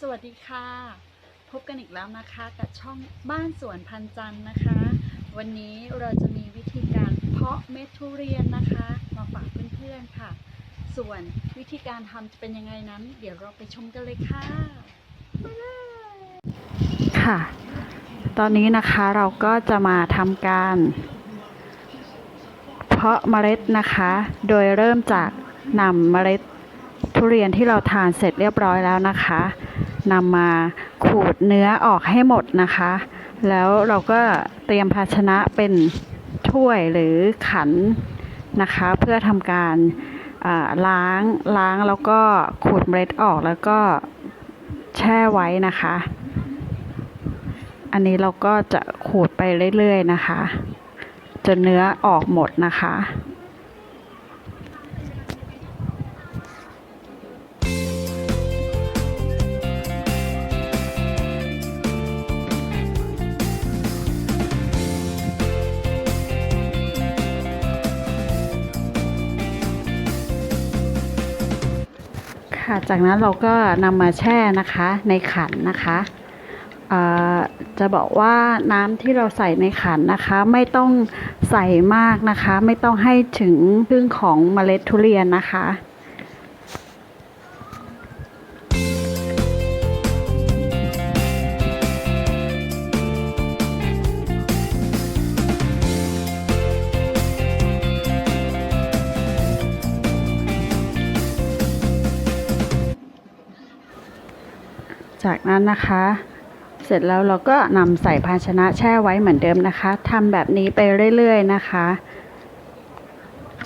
สวัสดีค่ะ พบกันอีกแล้วนะคะกับช่องบ้านสวนพันจันนะคะ วันนี้เราจะมีวิธีการเพาะเม็ดทุเรียนนะคะ มาฝากเพื่อนๆค่ะ ส่วนวิธีการทำจะเป็นยังไงนั้น เดี๋ยวเราไปชมกันเลยค่ะ ค่ะ ตอนนี้นะคะเราก็จะมาทำการ เพาะเมล็ดนะคะ โดยเริ่มจากนำเมล็ดทุเรียนที่เราทานเสร็จเรียบร้อยแล้วนะคะ นำมาขูดเนื้อออกให้หมดนะคะ แล้วเราก็เตรียมภาชนะเป็นถ้วยหรือขันนะคะ เพื่อทำการล้างล้างแล้วก็ขูดเมล็ดออกแล้วก็แช่ไว้นะคะ อันนี้เราก็จะขูดไปเรื่อยๆนะคะ จนเนื้อออกหมดนะคะ ค่ะ จากนั้นเราก็นำมาแช่นะคะในขันนะคะจะบอกว่าน้ำที่เราใส่ในขันนะคะ ไม่ต้องใส่มากนะคะ ไม่ต้องให้ถึงพึ่งของเมล็ดทุเรียนนะคะ จากนั้นนะคะ เสร็จแล้วเราก็นำใส่ภาชนะแช่ไว้เหมือนเดิมนะคะทำแบบนี้ไปเรื่อยๆนะคะ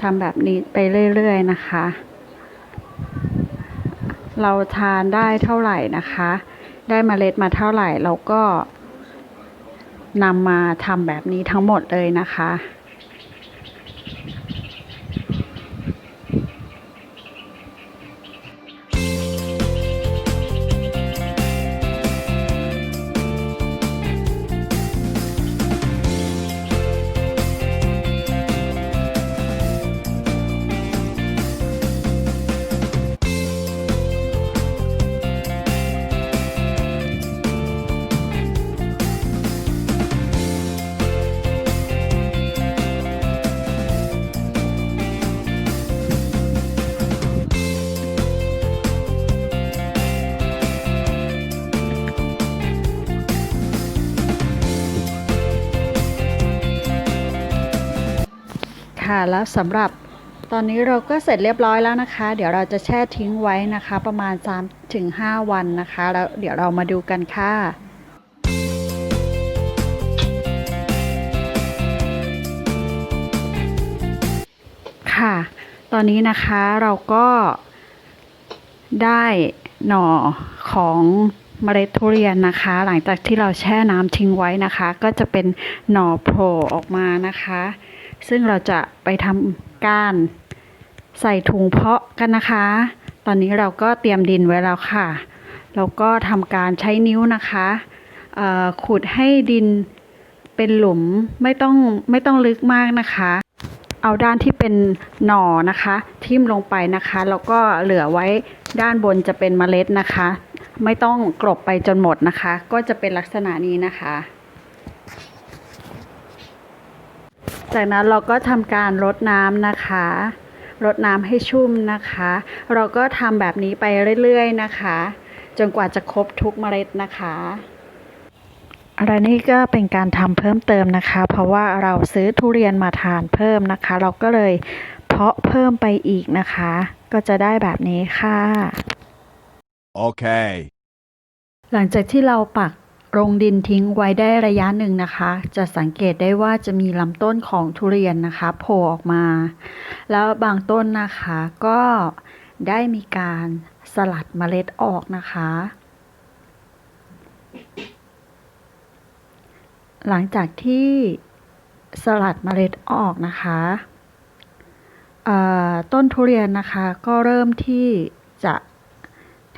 ทำแบบนี้ไปเรื่อยๆนะคะ เราทานได้เท่าไหร่นะคะ ได้เมล็ดมาเท่าไหร่เราก็นำมาทำแบบนี้ทั้งหมดเลยนะคะ ค่ะ แล้วสำหรับตอนนี้เราก็เสร็จเรียบร้อยแล้วนะคะ เดี๋ยวเราจะแช่ทิ้งไว้นะคะ ประมาณ3ถึง5วันนะคะ แล้วเดี๋ยวเรามาดูกันค่ะค่ะ ตอนนี้นะคะเราก็ได้หน่อของเมล็ดทุเรียนนะคะ หลังจากที่เราแช่น้ำทิ้งไว้นะคะ ก็จะเป็นหน่อโผล่ออกมานะคะ ซึ่งเราจะไปทำการใส่ถุงเพาะกันนะคะ ตอนนี้เราก็เตรียมดินไว้แล้วค่ะ แล้วก็ทำการใช้นิ้วนะคะขุดให้ดินเป็นหลุมไม่ต้องไม่ต้องลึกมากนะคะ เอาด้านที่เป็นหน่อนะคะ ทิ่มลงไปนะคะ แล้วก็เหลือไว้ด้านบนจะเป็นเมล็ดนะคะ ไม่ต้องกลบไปจนหมดนะคะ ก็จะเป็นลักษณะนี้นะคะ จากนั้นเราก็ทำการรดน้ำนะคะรดน้ำให้ชุ่มนะคะ เราก็ทำแบบนี้ไปเรื่อยๆนะคะ จนกว่าจะครบทุกเมล็ดนะคะอะไรนี่ก็เป็นการทำเพิ่มเติมนะคะ เพราะว่าเราซื้อทุเรียนมาทานเพิ่มนะคะ เราก็เลยเพาะเพิ่มไปอีกนะคะ ก็จะได้แบบนี้ค่ะ Okay. หลังจากที่เราปัก ลงดินทิ้งไว้ได้ระยะหนึ่งนะคะ จะสังเกตได้ว่าจะมีลำต้นของทุเรียนนะคะโผล่ออกมา แล้วบางต้นนะคะก็ได้มีการสลัดเมล็ดออกนะคะ หลังจากที่สลัดเมล็ดออกนะคะต้นทุเรียนนะคะก็เริ่มที่จะ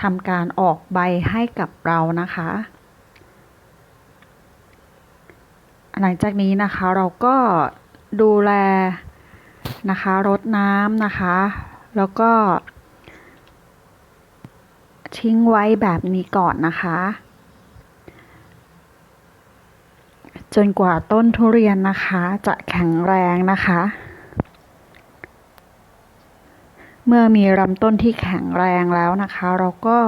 ทำการออกใบให้กับเรานะคะ หลังจากนี้นะคะเราก็ดูแลนะคะรดน้ำนะคะ แล้วก็ ทิ้งไว้แบบนี้ก่อนนะคะ จนกว่าต้นทุเรียนนะคะ จะแข็งแรงนะคะ เมื่อมีลำต้นที่แข็งแรงแล้วนะคะ เราก็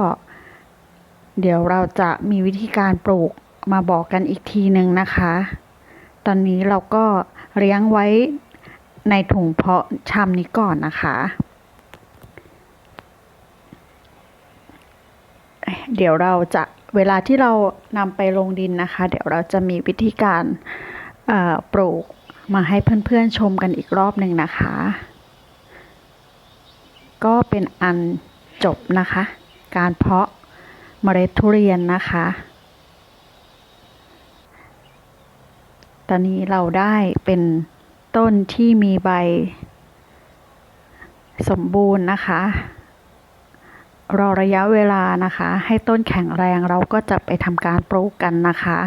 เดี๋ยวเราจะมีวิธีการปลูกมาบอกกันอีกทีหนึ่งนะคะ ตอนนี้เราก็เลี้ยงไว้ในถุงเพาะชำนี้ก่อนนะคะ เดี๋ยวเราจะเวลาที่เรานำไปลงดินนะคะ เดี๋ยวเราจะมีวิธีการปลูกมาให้เพื่อนๆชมกันอีกรอบหนึ่งนะคะ ก็เป็นอันจบนะคะ การเพาะเมล็ดทุเรียนนะคะ ตอ นนี้เราได้เป็นต้นที่มีใบ สมบูรณ์นะคะ รอระยะเวลานะคะ ให้ต้นแข็งแรงเราก็จะไปทำการปลูกกันนะคะ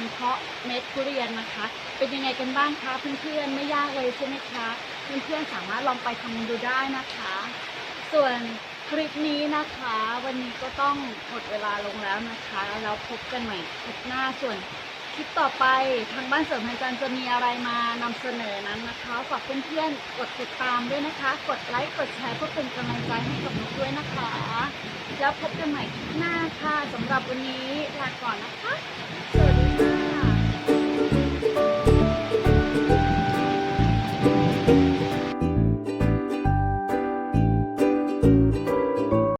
การเพาะเม็ดทุเรียนนะคะ เป็นยังไงกันบ้างคะเพื่อนๆไม่ยากเลยใช่ไหมคะเพื่อนๆสามารถลองไปทำดูได้นะคะ ส่วนคลิปนี้นะคะ วันนี้ก็ต้องหมดเวลาลงแล้วนะคะแล้วพบกันใหม่คลิปหน้าส่วนคลิปต่อไปทางบ้านเสริมพันจันทร์จะมีอะไรมานำเสนอนั้นนะคะฝากเพื่อนๆกดติดตามด้วยนะคะ กดไลค์กดแชร์เพื่อเป็นกำลังใจให้กับหนูด้วยนะคะ แล้วพบกันใหม่คลิปหน้าค่ะสำหรับวันนี้ลาก่อนนะคะ